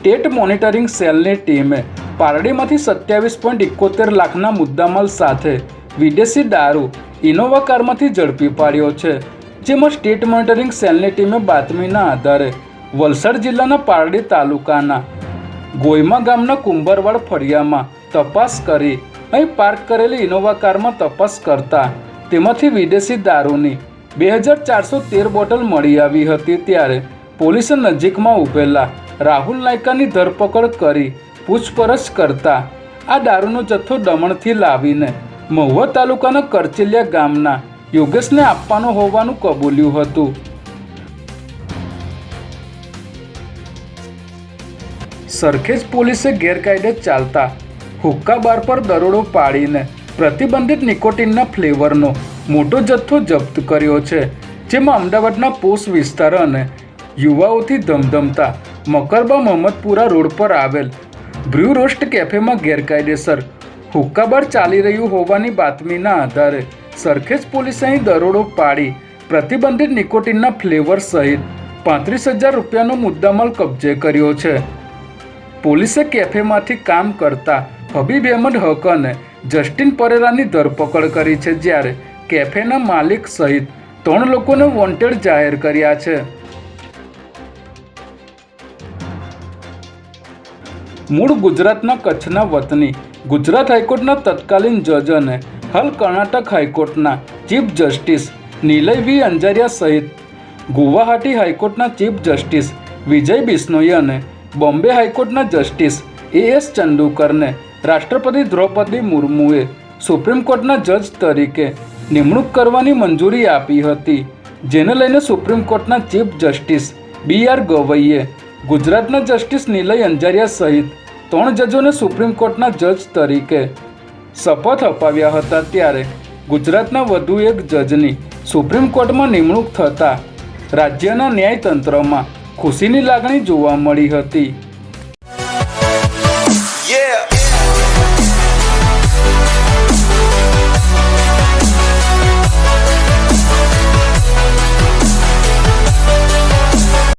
State monitoring સેલની ટીમે પારડીમાંથી સત્યાવીસ પોઈન્ટ એકોતેર લાખના મુદ્દામાલ સાથે વિદેશી દારૂ ઇનોવા કારમાંથી ઝડપી પાડ્યો છે, જેમાં સ્ટેટ મોનિટરિંગ સેલની ટીમે બાતમીના આધારે વલસાડ જિલ્લાના પારડી તાલુકાના ગોયમા ગામના કુંભરવાડ ફળિયામાં તપાસ કરી અહીં પાર્ક કરેલી ઇનોવા કારમાં તપાસ કરતા તેમાંથી વિદેશી દારૂની બે હજાર ચારસો તેર બોટલ મળી આવી હતી ત્યારે પોલીસે નજીકમાં ઊભેલા રાહુલ નાયકાની ધરપકડ કરી, પૂછપરછ કરતા. આ દારૂનો જથ્થો દમણથી લાવીને મહુવા તાલુકાના કરચલિયા ગામના યોગેશને આપવાનો હોવાનું કબૂલ્યું હતું. સરખેજ પોલીસે ગેરકાયદે ચાલતા હુક્કા બાર પર દરોડો પાડીને પ્રતિબંધિત નિકોટિનના ફ્લેવરનો મોટો જથ્થો જપ્ત કર્યો છે, જેમાં અમદાવાદના પોસ વિસ્તાર અને યુવાઓથી ધમધમતા મકરબા મહમ્મદપુરા રોડ પર આવેલ બ્રુ રોસ્ટ કેફેમાં ગેરકાયદેસર હુક્કાબાર ચાલી રહ્યું હોવાની બાતમીના આધારે સરખેજ પોલીસે અહીં દરોડો પાડી પ્રતિબંધિત નિકોટિનના ફ્લેવર સહિત પાંત્રીસ હજાર રૂપિયાનો મુદ્દામાલ કબજે કર્યો છે. પોલીસે કેફેમાંથી કામ કરતા હબીબ અહેમદ હક અને જસ્ટિન પરેરાની ધરપકડ કરી છે જ્યારે કેફેના માલિક સહિત ત્રણ લોકોને વોન્ટેડ જાહેર કર્યા છે. મૂળ ગુજરાતના કચ્છના વતની. ગુજરાત હાઈકોર્ટના તત્કાલીન જજ અને હાલ કર્ણાટક હાઈકોર્ટના chief justice Nilay V. Anjaria સહિત ગુવાહાટી હાઈકોર્ટના ચીફ જસ્ટિસ વિજય બિશ્નોઈ અને બોમ્બે હાઈકોર્ટના જસ્ટિસ એ એસ ચંદુકરને રાષ્ટ્રપતિ દ્રૌપદી મુર્મુએ સુપ્રીમ કોર્ટના જજ તરીકે નિમણૂક કરવાની મંજૂરી આપી હતી. જેને લઈને સુપ્રીમ કોર્ટના ચીફ જસ્ટિસ બી આર ગવઈએ ગુજરાતના જસ્ટિસ નિલય અંજારિયા સહિત ત્રણ જજોને સુપ્રીમ કોર્ટના જજ તરીકે શપથ અપાવ્યા હતા ત્યારે ગુજરાતના વધુ એક જજની સુપ્રીમ કોર્ટમાં નિમણૂક થતાં રાજ્યના ન્યાયતંત્રમાં ખુશીની લાગણી જોવા મળી હતી.